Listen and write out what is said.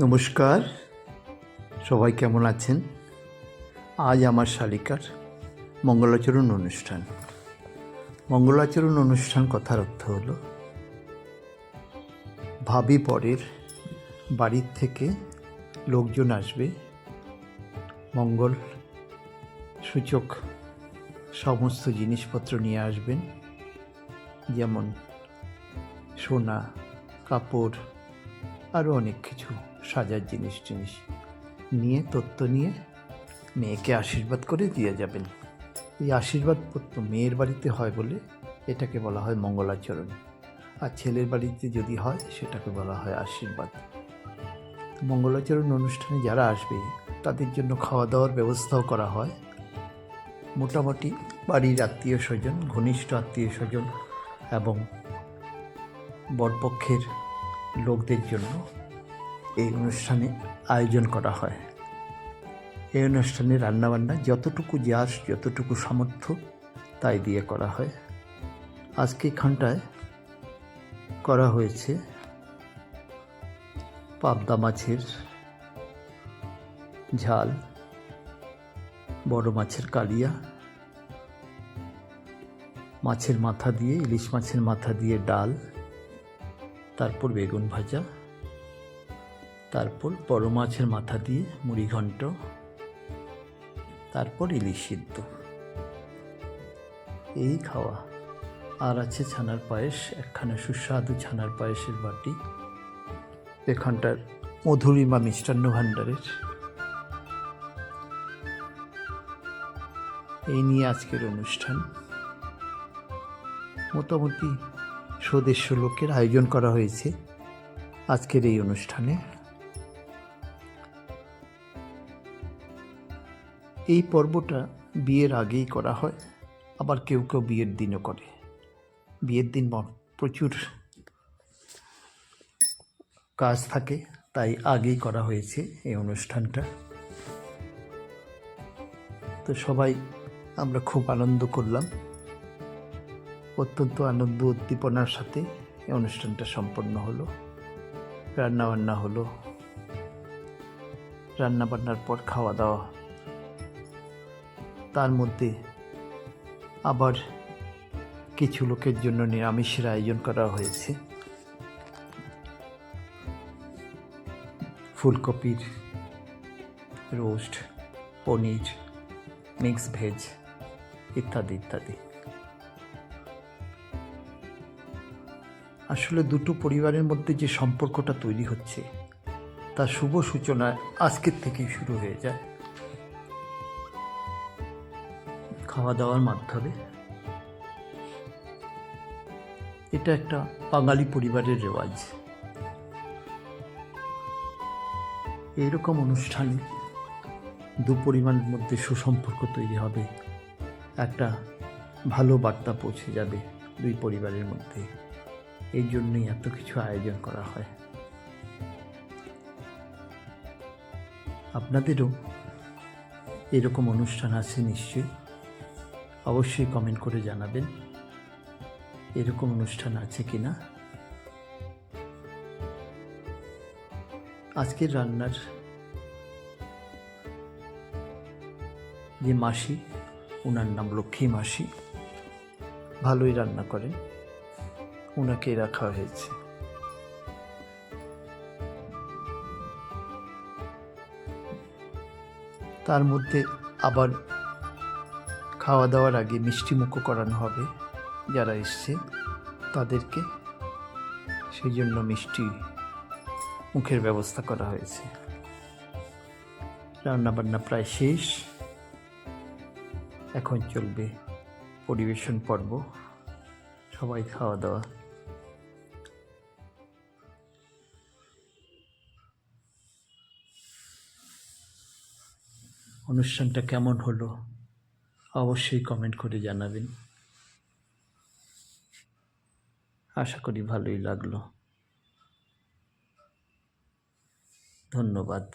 নমস্কার। সবাই কেমন আছেন? আজ আমার শালিকার মঙ্গলাচরণ অনুষ্ঠান। মঙ্গলাচরণ অনুষ্ঠান কথার অর্থ হলো, ভাবি পরের বাড়ির থেকে লোকজন আসবে, মঙ্গল সূচক সমস্ত জিনিসপত্র নিয়ে আসবেন, যেমন সোনা, কাপড়, আরও অনেক কিছু। সাজার জিনিস টিনিস নিয়ে, তত্ত্ব নিয়ে মেয়েকে আশীর্বাদ করে দিয়ে যাবেন। এই আশীর্বাদ পত্র মেয়ের বাড়িতে হয় বলে এটাকে বলা হয় মঙ্গলাচরণ। আর ছেলের বাড়িতে যদি হয়, সেটাকে বলা হয় আশীর্বাদ। মঙ্গলাচরণ অনুষ্ঠানে যারা আসবে, তাদের জন্য খাওয়া দাওয়ার ব্যবস্থাও করা হয়। মোটামুটি বাড়ির আত্মীয় স্বজন, ঘনিষ্ঠ আত্মীয় স্বজন এবং বরপক্ষের লোকদের জন্য এই অনুষ্ঠানে আয়োজন করা হয়। এই অনুষ্ঠানে রান্নাবান্না যতটুকু যাস, যতটুকু সামর্থ্য, তাই দিয়ে করা হয়। আজকে এখানটায় করা হয়েছে পাবদা মাছের ঝাল, বড় মাছের কালিয়া, মাছের মাথা দিয়ে, ইলিশ মাছের মাথা দিয়ে ডাল, তারপর বেগুন ভাজা তারপর বড় মাছের মাথা দিয়ে মুড়ি ঘন্ট তারপর ইলিশ সিদ্ধ। এই খাওয়া। আর আছে ছানার পায়েস, একখানা সুস্বাদু ছানার পায়েসের বাটি। এখানটার মধুরিমা মিষ্টান্ন ভাণ্ডারের। এই নিয়ে আজকের অনুষ্ঠান। মোটামুটি সদস্য লোকের আয়োজন করা হয়েছে আজকের এই অনুষ্ঠানে। এই পর্বটা বিয়ের আগেই করা হয়, আবার কেউ কেউ বিয়ের দিনও করে। বিয়ের দিন প্রচুর কাজ থাকে, তাই আগেই করা হয়েছে এই অনুষ্ঠানটা। তো সবাই, আমরা খুব আনন্দ করলাম। অত্যন্ত আনন্দ উদ্দীপনার সাথে এই অনুষ্ঠানটা সম্পন্ন হলো। রান্নাবান্না হলো। রান্নাবান্নার পর খাওয়া দাওয়া তার মধ্যে আবার কিছু লোকের জন্য নিরামিষের আয়োজন করা হয়েছে। ফুলকপির রোস্ট, পনির, মিক্স ভেজ ইত্যাদি ইত্যাদি। আসলে দুটো পরিবারের মধ্যে যে সম্পর্কটা তৈরি হচ্ছে, তার শুভ সূচনা আজকের থেকেই শুরু হয়ে যায়। খাওয়া দাওয়ার মাধ্যমে। এটা একটা বাঙালি পরিবারের রেওয়াজ। এইরকম অনুষ্ঠানে দু পরিবারের মধ্যে সুসম্পর্ক তৈরি হবে। একটা ভালো বার্তা পৌঁছে যাবে দুই পরিবারের মধ্যে। এই জন্যই এত কিছু আয়োজন করা হয়। আপনাদেরও এরকম অনুষ্ঠান আছে নিশ্চয়ই। অবশ্যই কমেন্ট করে জানাবেন। এরকম অনুষ্ঠান আছে কি না আজকের রান্নার যে মাসি ওনার নাম লক্ষ্মী মাসি, ভালোই রান্না করেন। ওনাকে রাখা হয়েছে। তার মধ্যে আবার খাওয়া দাওয়ার আগে মিষ্টি মুখও করানো হবে যারা এসছে তাদেরকে। সেই জন্য মিষ্টি মুখের ব্যবস্থা করা হয়েছে। রান্নাবান্না প্রায় শেষ। এখন চলবে পরিবেশন পর্ব। সবাই খাওয়া দাওয়া অনুষ্ঠানটা কেমন হলো? অবশ্যই কমেন্ট করে জানাবেন। আশা করি ভালোই লাগল। ধন্যবাদ।